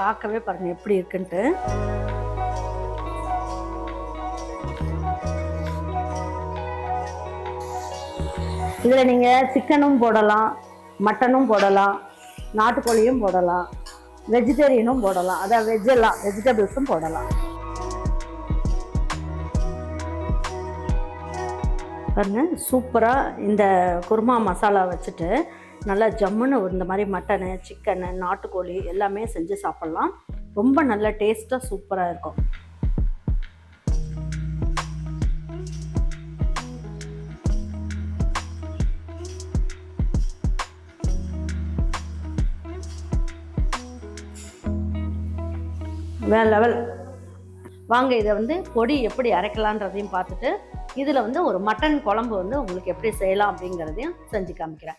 பார்க்கவே பாருங்கள் எப்படி இருக்குன்ட்டு. இதில் நீங்கள் சிக்கனும் போடலாம் மட்டனும் போடலாம் நாட்டுக்கோழியும் போடலாம் வெஜிடேரியனும் போடலாம். அதான் வெஜ் எல்லாம் வெஜிடபிள்ஸும் போடலாம். பாருங்க சூப்பராக இந்த குருமா மசாலா வச்சுட்டு நல்லா ஜம்முன்னு இந்த மாதிரி மட்டனு சிக்கனு நாட்டுக்கோழி எல்லாமே செஞ்சு சாப்பிட்லாம். ரொம்ப நல்ல டேஸ்ட்டாக சூப்பராக இருக்கும். வேறு லெவல் வாங்க இதை வந்து பொடி எப்படி அரைக்கலான்றதையும் பார்த்துட்டு இதில் வந்து ஒரு மட்டன் குழம்பு வந்து உங்களுக்கு எப்படி செய்யலாம் அப்படிங்கிறதையும் செஞ்சு காமிக்கிறேன்.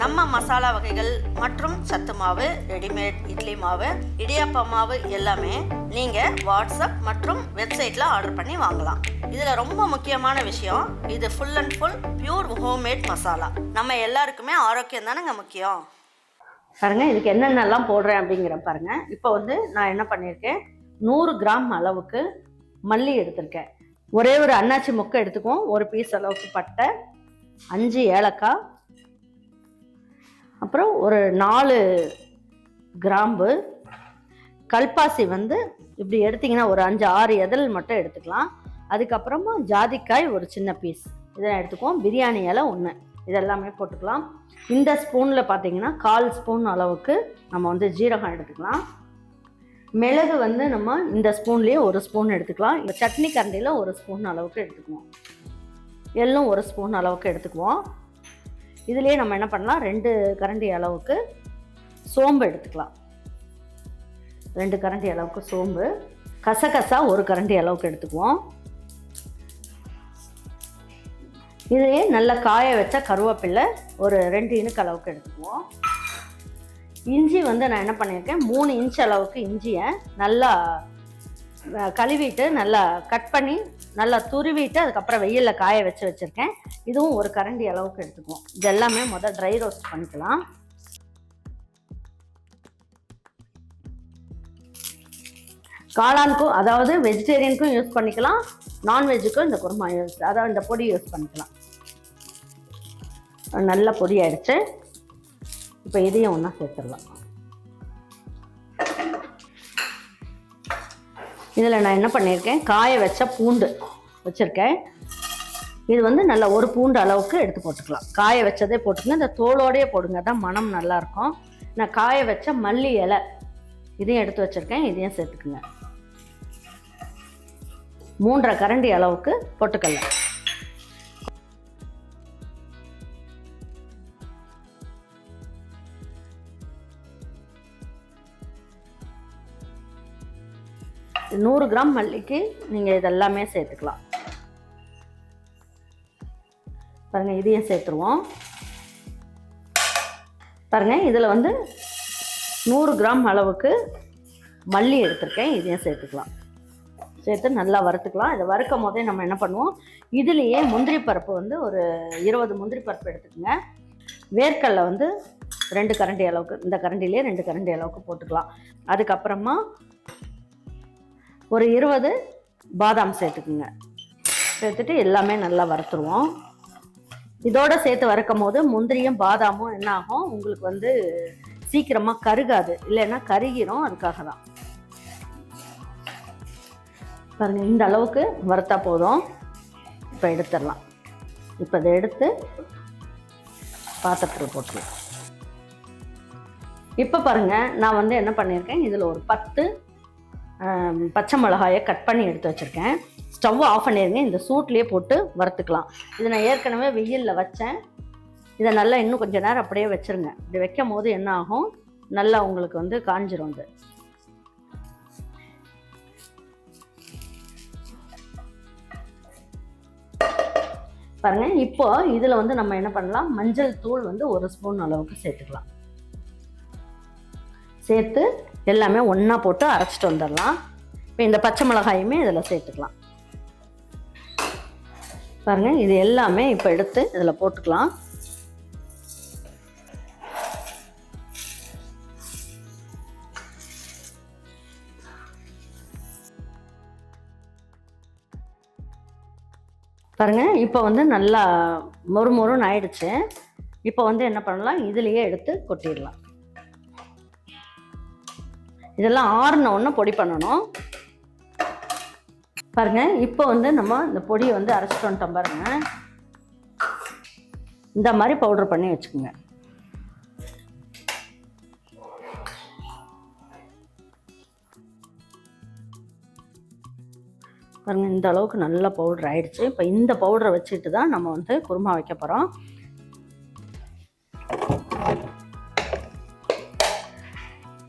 நம்ம மசாலா வகைகள் மற்றும் சத்து மாவு ரெடிமேட் இட்லி மாவு இடியாப்ப மாவு எல்லாமே நீங்கள் வாட்ஸ்அப் மற்றும் வெப்சைட்டில் ஆர்டர் பண்ணி வாங்கலாம். இதில் ரொம்ப முக்கியமான விஷயம் இது full and full pure homemade masala. நம்ம எல்லாருக்குமே ஆரோக்கியம் தானேங்க முக்கியம்? பாருங்க இதுக்கு என்னென்னலாம் போடுறேன் அப்படிங்கிற பாருங்க. இப்போ வந்து நான் என்ன பண்ணியிருக்கேன்? நூறு கிராம் அளவுக்கு மல்லி எடுத்திருக்கேன். ஒரே ஒரு அன்னாச்சி முக்கை எடுத்துக்குவோம். ஒரு பீஸ் அளவுக்கு பட்டை அஞ்சு ஏலக்காய் அப்புறம் ஒரு நாலு கிராம்பு கல்பாசி வந்து இப்படி எடுத்திங்கன்னா ஒரு அஞ்சு ஆறு எதல் மட்டும் எடுத்துக்கலாம். அதுக்கப்புறமா ஜாதிக்காய் ஒரு சின்ன பீஸ் இதை எடுத்துக்குவோம். பிரியாணி இலை ஒன்று இதெல்லாமே போட்டுக்கலாம். இந்த ஸ்பூனில் பார்த்தீங்கன்னா கால் ஸ்பூன் அளவுக்கு நம்ம வந்து ஜீரகம் எடுத்துக்கலாம். மிளகு வந்து நம்ம இந்த ஸ்பூன்லேயே ஒரு ஸ்பூன் எடுத்துக்கலாம். இந்த சட்னி கரண்டியில் ஒரு ஸ்பூன் அளவுக்கு எடுத்துக்குவோம். எள்ளும் ஒரு ஸ்பூன் அளவுக்கு எடுத்துக்குவோம். இதுலேயே நம்ம என்ன பண்ணலாம்? ரெண்டு கரண்டி அளவுக்கு சோம்பு எடுத்துக்கலாம். ரெண்டு கரண்டி அளவுக்கு சோம்பு. கசகசா ஒரு கரண்டி அளவுக்கு எடுத்துக்குவோம். இதுலேயே நல்லா காய வச்ச கருவேப்பிலை ஒரு ரெண்டு இனுக்கு அளவுக்கு எடுத்துக்குவோம். இஞ்சி வந்து நான் என்ன பண்ணியிருக்கேன்? மூணு இன்ச் அளவுக்கு இஞ்சியை நல்லா கழுவிட்டு நல்லா கட் பண்ணி நல்லா துருவிட்டு அதுக்கப்புறம் வெயிலில் காய வச்சு வச்சுருக்கேன். இதுவும் ஒரு கரண்டி அளவுக்கு எடுத்துக்குவோம். இது எல்லாமே முதல் ட்ரை ரோஸ்ட் பண்ணிக்கலாம். காளானுக்கும் அதாவது வெஜிடேரியனுக்கும் யூஸ் பண்ணிக்கலாம். நான்வெஜ்ஜுக்கும் இந்த குருமா யூஸ் அதாவது இந்த பொடி யூஸ் பண்ணிக்கலாம். நல்ல பொடி ஆயிடுச்சு. இப்போ இதையும் ஒன்றா சேர்த்துடலாம். இதில் நான் என்ன பண்ணியிருக்கேன் காய வச்ச பூண்டு வச்சுருக்கேன். இது வந்து நல்லா ஒரு பூண்டு அளவுக்கு எடுத்து போட்டுக்கலாம். காய வச்சதே போட்டுக்கங்க இந்த தோலோடையே போடுங்க. தான் மனம் நல்லாயிருக்கும் நான் காய வச்ச மல்லி இலை இதையும் எடுத்து வச்சுருக்கேன். இதையும் சேர்த்துக்குங்க. மூன்றரை கரண்டி அளவுக்கு பொட்டுக்கல்ல நூறு கிராம் மல்லிக்கு நீங்கள் இதெல்லாமே சேர்த்துக்கலாம். பாருங்கள் இதையும் சேர்த்துருவோம். பாருங்கள் இதில் வந்து நூறு கிராம் அளவுக்கு மல்லி எடுத்திருக்கேன் இதையும் சேர்த்துக்கலாம். சேர்த்து நல்லா வறுத்துக்கலாம். இதை வறுக்கும் போதே நம்ம என்ன பண்ணுவோம் இதுலேயே முந்திரி பருப்பு வந்து ஒரு இருபது முந்திரி பருப்பு எடுத்துக்கோங்க. வேர்க்கடலை வந்து ரெண்டு கரண்டி அளவுக்கு இந்த கரண்டிலே ரெண்டு கரண்டி அளவுக்கு போட்டுக்கலாம். அதுக்கப்புறமா ஒரு இருபது பாதாம் சேர்த்துக்குங்க. சேர்த்துட்டு எல்லாமே நல்லா வறுத்துருவோம். இதோட சேர்த்து வறுக்கும் போது முந்திரியும் பாதாமும் என்ன ஆகும் உங்களுக்கு வந்து சீக்கிரமாக கருகாது. இல்லைன்னா கருகிரும். அதுக்காக தான். பாருங்க இந்த அளவுக்கு வறுத்தா போதும். இப்போ எடுத்துடலாம். இப்போ இதை எடுத்து பாத்திரத்தில் போட்டுருவோம் இப்போ பாருங்க நான் வந்து என்ன பண்ணியிருக்கேன்? இதில் ஒரு பத்து பச்சை மிளகாயை கட் பண்ணி எடுத்து வச்சுருக்கேன். ஸ்டவ் ஆஃப் பண்ணிடுங்க இந்த சூட்லேயே போட்டு வறுத்துக்கலாம். இதை நான் ஏற்கனவே வெயிலில் வச்சேன். இதை நல்லா இன்னும் கொஞ்ச நேரம் அப்படியே வச்சுருங்க. இப்படி வைக்கும் போது என்ன ஆகும்? நல்லா உங்களுக்கு வந்து காஞ்சிரும் அது. பாருங்க இப்போ இதில் வந்து நம்ம என்ன பண்ணலாம்? மஞ்சள் தூள் வந்து ஒரு ஸ்பூன் அளவுக்கு சேர்த்துக்கலாம். சேர்த்து எல்லாமே ஒன்றா போட்டு அரைச்சிட்டு வந்துடலாம். இப்போ இந்த பச்சை மிளகாயுமே இதில் சேர்த்துக்கலாம். பாருங்கள் இது எல்லாமே இப்போ எடுத்து இதில் போட்டுக்கலாம். பாருங்க இப்போ வந்து நல்லா மொறு மொறுன்னு ஆயிடுச்சு. இப்போ வந்து என்ன பண்ணலாம்? இதுலேயே எடுத்து கொட்டிடலாம். இதெல்லாம் ஆறுன ஒன்று பொடி பண்ணணும். பாருங்க இப்போ வந்து நம்ம இந்த பொடியை வந்து அரைச்சிட்டு வந்துட்டோம் பாருங்க. இந்த மாதிரி பவுடர் பண்ணி வச்சுக்கோங்க. பாருங்க இந்த அளவுக்கு நல்ல பவுடர் ஆயிடுச்சு. இப்போ இந்த பவுடரை வச்சுட்டு தான் நம்ம வந்து குருமா வைக்க போகிறோம்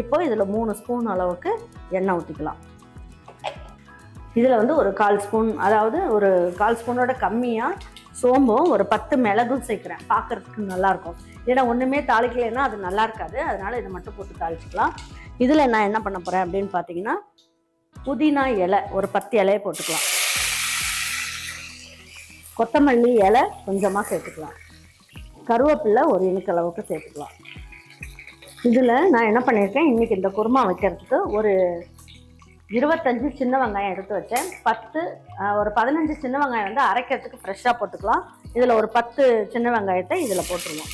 இப்போ இதில் மூணு ஸ்பூன் அளவுக்கு எண்ணெய் ஊற்றிக்கலாம் இதில் வந்து ஒரு கால் ஸ்பூன் அதாவது ஒரு கால் ஸ்பூனோட கம்மியாக சோம்பும் ஒரு பத்து மிளகும் சேர்க்குறேன். பார்க்கறதுக்கு நல்லாயிருக்கும் ஏன்னா ஒன்றுமே தாளிக்கலைன்னா அது நல்லா இருக்காது. அதனால் இதை மட்டும் போட்டு தாளிச்சிக்கலாம். இதில் நான் என்ன பண்ண போகிறேன் அப்படின்னு பார்த்தீங்கன்னா புதினா இலை ஒரு பத்து இலையை போட்டுக்கலாம். கொத்தமல்லி இலை கொஞ்சமாக சேர்த்துக்கலாம். கருவேப்பிலை ஒரு இனுக்கு அளவுக்கு சேர்த்துக்கலாம். இதில் நான் என்ன பண்ணியிருக்கேன் இன்றைக்கி இந்த குருமா வைக்கிறதுக்கு ஒரு இருபத்தஞ்சு சின்ன வெங்காயம் எடுத்து வச்சேன். பத்து ஒரு பதினஞ்சு சின்ன வெங்காயம் வந்து அரைக்கிறதுக்கு ஃப்ரெஷ்ஷாக போட்டுக்கலாம். இதில் ஒரு பத்து சின்ன வெங்காயத்தை இதில் போட்டுருவோம்.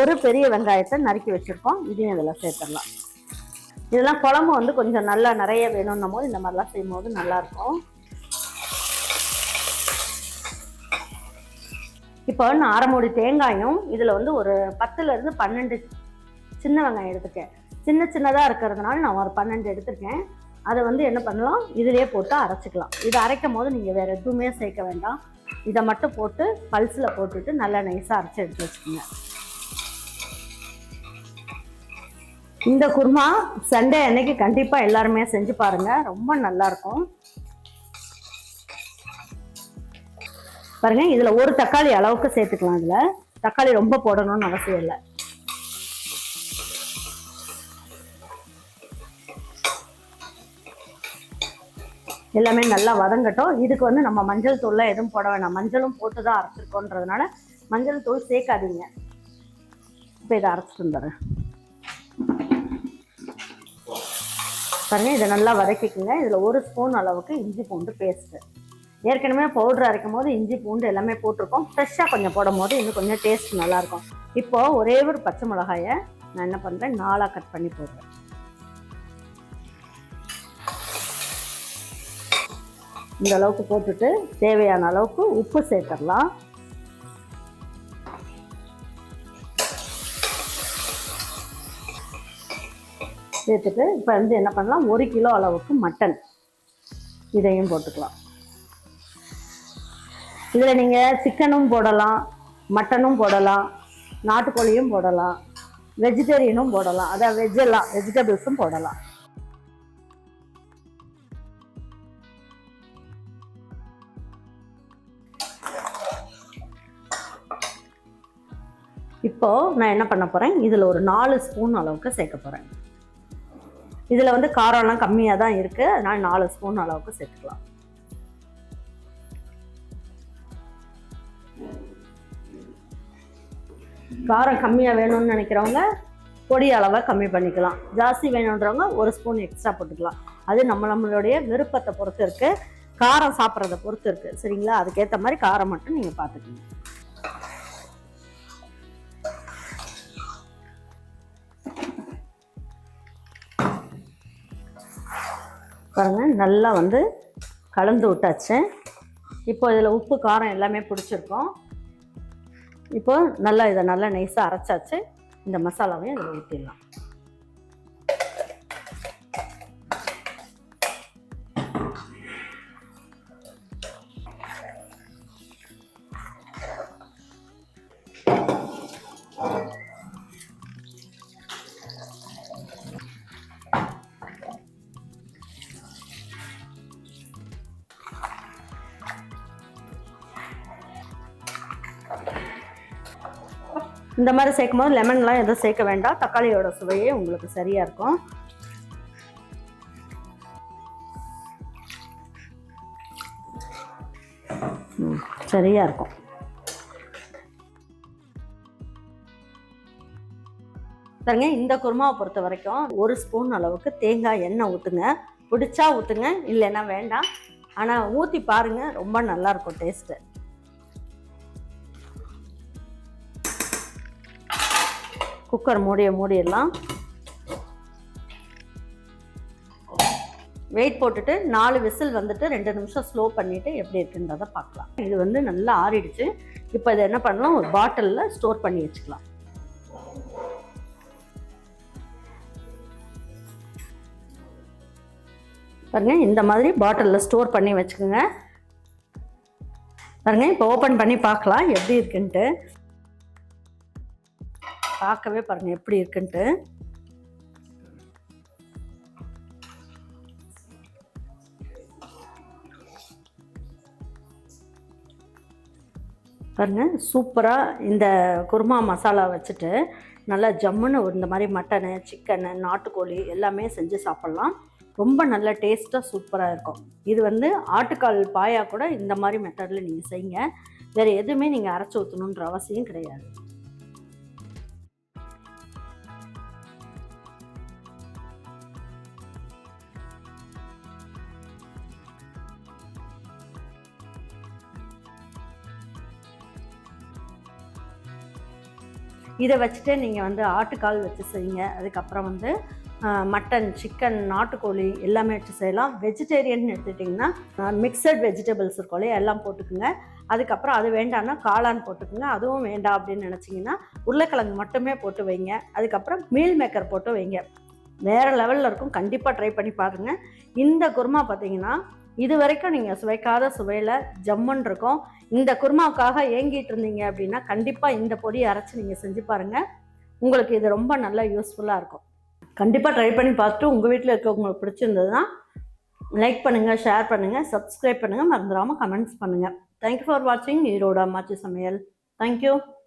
ஒரு பெரிய வெங்காயத்தை நறுக்கி வச்சுருக்கோம். இதையும் இதில் சேர்த்துடலாம். இதெல்லாம் குழம்பு வந்து கொஞ்சம் நல்லா நிறைய வேணும்னும் போது இந்த மாதிரிலாம் செய்யும்போது நல்லாயிருக்கும். இப்போ நான் அரை மூடி தேங்காயும் இதில் வந்து ஒரு பத்துலேருந்து பன்னெண்டு சின்ன வெங்காயம் எடுத்துக்கேன் சின்ன சின்னதாக இருக்கிறதுனால நான் ஒரு பன்னெண்டு எடுத்திருக்கேன். அதை வந்து என்ன பண்ணலாம்? இதிலே போட்டு அரைச்சிக்கலாம். இதை அரைக்கும் போது நீங்கள் வேறு எதுவுமே சேர்க்க வேண்டாம். இதை மட்டும் போட்டு பல்ஸில் போட்டுட்டு நல்லா நைஸாக அரைச்சி எடுத்து வச்சுக்கோங்க. இந்த குருமா சண்டே அன்னைக்கு கண்டிப்பாக எல்லாருமே செஞ்சு பாருங்கள் ரொம்ப நல்லாயிருக்கும் பாருங்கள் இதில் ஒரு தக்காளி அளவுக்கு சேர்த்துக்கலாம் இதில். தக்காளி ரொம்ப போடணும்னு அவசியம் இல்லை. எல்லாமே நல்லா வதங்கட்டும். இதுக்கு வந்து நம்ம மஞ்சள் தூள்லாம் எதுவும் போட வேணாம். மஞ்சளும் போட்டு தான் அரைச்சிருக்கோன்றதுனால மஞ்சள் தூள் சேர்க்காதீங்க. இப்போ இதை அரைச்சிட்டு வந்துடுறேன் பாருங்க. இதை நல்லா வதக்கிக்கோங்க. இதில் ஒரு ஸ்பூன் அளவுக்கு இஞ்சி பூண்டு பேஸ்ட்டு ஏற்கனவே பவுடர் அரைக்கும் போது இஞ்சி பூண்டு எல்லாமே போட்டிருக்கோம். ஃப்ரெஷ்ஷாக கொஞ்சம் போடும் போது இன்னும் கொஞ்சம் டேஸ்ட் நல்லாயிருக்கும். இப்போது ஒரே ஒரு பச்சை மிளகாயை நான் என்ன பண்ணுறேன் நாளாக கட் பண்ணி போடுறேன். இந்த அளவுக்கு போட்டுட்டு தேவையான அளவுக்கு உப்பு சேர்த்துடலாம். சேர்த்துட்டு இப்போ வந்து என்ன பண்ணலாம்? ஒரு கிலோ அளவுக்கு மட்டன். இதையும் போட்டுக்கலாம். இதில் நீங்கள் சிக்கனும் போடலாம் மட்டனும் போடலாம் நாட்டுக்கோழியும் போடலாம் வெஜிடேரியனும் போடலாம். அதாவது வெஜ்ஜெல்லாம் வெஜிடபிள்ஸும் போடலாம். இப்போ நான் என்ன பண்ண போகிறேன் இதில் ஒரு நாலு ஸ்பூன் அளவுக்கு சேர்க்க போகிறேன் இதில் வந்து காரம்லாம் கம்மியாக தான் இருக்குது அதனால் நாலு ஸ்பூன் அளவுக்கு சேர்த்துக்கலாம். காரம் கம்மியாக வேணும்னு நினைக்கிறவங்க பொடி அளவை கம்மி பண்ணிக்கலாம். ஜாஸ்தி வேணுன்றவங்க ஒரு ஸ்பூன் எக்ஸ்ட்ரா போட்டுக்கலாம். அது நம்ம நம்மளுடைய விருப்பத்தை பொறுத்து இருக்குது காரம் சாப்பிட்றத பொறுத்து இருக்குது சரிங்களா? அதுக்கேற்ற மாதிரி காரம் மட்டும் நீங்கள் பார்த்துக்கணும் பாருங்க நல்லா வந்து கலந்து விட்டாச்சு. இப்போ இதில் உப்பு காரம் எல்லாமே பிடிச்சிருக்கோம். இப்போ நல்லா இதை நல்லா நைஸாக அரைச்சாச்சு. இந்த மசாலாவையும் இதில் ஊற்றிடலாம் இந்த மாதிரி சேர்க்கும் போது லெமன்லாம் எதுவும் சேர்க்க வேண்டாம். தக்காளியோட சுவையே உங்களுக்கு சரியாக இருக்கும். சரியாக இருக்கும். பாருங்க இந்த குருமாவை பொறுத்த வரைக்கும் ஒரு ஸ்பூன் அளவுக்கு தேங்காய் எண்ணெய் ஊற்றுங்க பிடிச்சா ஊற்றுங்க இல்லைன்னா வேண்டாம். ஆனால் ஊற்றி பாருங்க ரொம்ப நல்லாயிருக்கும் டேஸ்ட்டு குக்கர் மூடிய மூடிடலாம். வெயிட் போட்டுட்டு நாலு விசில் வந்துட்டு ரெண்டு நிமிஷம் ஸ்லோ பண்ணிவிட்டு எப்படி இருக்குன்றதை பார்க்கலாம். இது வந்து நல்லா ஆறிடுச்சு. இப்போ இதை என்ன பண்ணலாம்? ஒரு பாட்டிலில் ஸ்டோர் பண்ணி வச்சுக்கலாம். பாருங்கள் இந்த மாதிரி பாட்டிலில் ஸ்டோர் பண்ணி வச்சுக்கோங்க. பாருங்க இப்போ ஓப்பன் பண்ணி பார்க்கலாம் எப்படி இருக்குன்ட்டு. பார்க்கவே பாருங்க எப்படி இருக்குன்ட்டு. பாருங்க சூப்பராக இந்த குருமா மசாலா வச்சுட்டு நல்லா ஜம்முன்னு இந்த மாதிரி மட்டனு சிக்கனு நாட்டுக்கோழி எல்லாமே செஞ்சு சாப்பிட்லாம். ரொம்ப நல்ல டேஸ்ட்டாக சூப்பராக இருக்கும். இது வந்து ஆட்டுக்கால் பாயா கூட இந்த மாதிரி மெத்தடில் நீங்கள் செய்யுங்க. வேறு எதுவுமே நீங்கள் அரைச்சி ஊற்றணுன்ற அவசியம் கிடையாது. இதை வச்சுட்டு நீங்கள் வந்து ஆட்டுக்கால் வச்சு செய்யுங்க. அதுக்கப்புறம் வந்து மட்டன் சிக்கன் நாட்டுக்கோழி எல்லாமே வச்சு செய்யலாம். வெஜிடேரியன் எடுத்துட்டிங்கன்னா மிக்சட் வெஜிடபிள்ஸ் இருக்கும் இல்லையா? எல்லாம் போட்டுக்குங்க. அதுக்கப்புறம் அது வேண்டாம்னா காளான் போட்டுக்குங்க. அதுவும் வேண்டாம் அப்படின்னு நினச்சிங்கன்னா உருளைக்கிழங்கு மட்டுமே போட்டு வைங்க. அதுக்கப்புறம் மீல் மேக்கர் போட்டு வைங்க. வேறு லெவலில் இருக்கும். கண்டிப்பாக ட்ரை பண்ணி பாருங்க. இந்த குருமா பார்த்தீங்கன்னா இது வரைக்கும் நீங்கள் சுவைக்காத சுவையில் ஜம்முன் இருக்கும். இந்த குருமாவுக்காக ஏங்கிட்டு இருந்தீங்க அப்படின்னா கண்டிப்பாக இந்த பொடியை அரைச்சி நீங்கள் செஞ்சு பாருங்கள் உங்களுக்கு இது ரொம்ப நல்லா யூஸ்ஃபுல்லாக இருக்கும். கண்டிப்பாக ட்ரை பண்ணி பார்த்துட்டு உங்கள் வீட்டில் இருக்கவங்களுக்கு பிடிச்சிருந்ததுன்னா லைக் பண்ணுங்கள் ஷேர் பண்ணுங்கள் சப்ஸ்கிரைப் பண்ணுங்கள் மறந்துடாமல் கமெண்ட்ஸ் பண்ணுங்கள் தேங்க்யூ ஃபார் வாட்சிங் ஈரோட அம்மாச்சி சமையல். தேங்க்யூ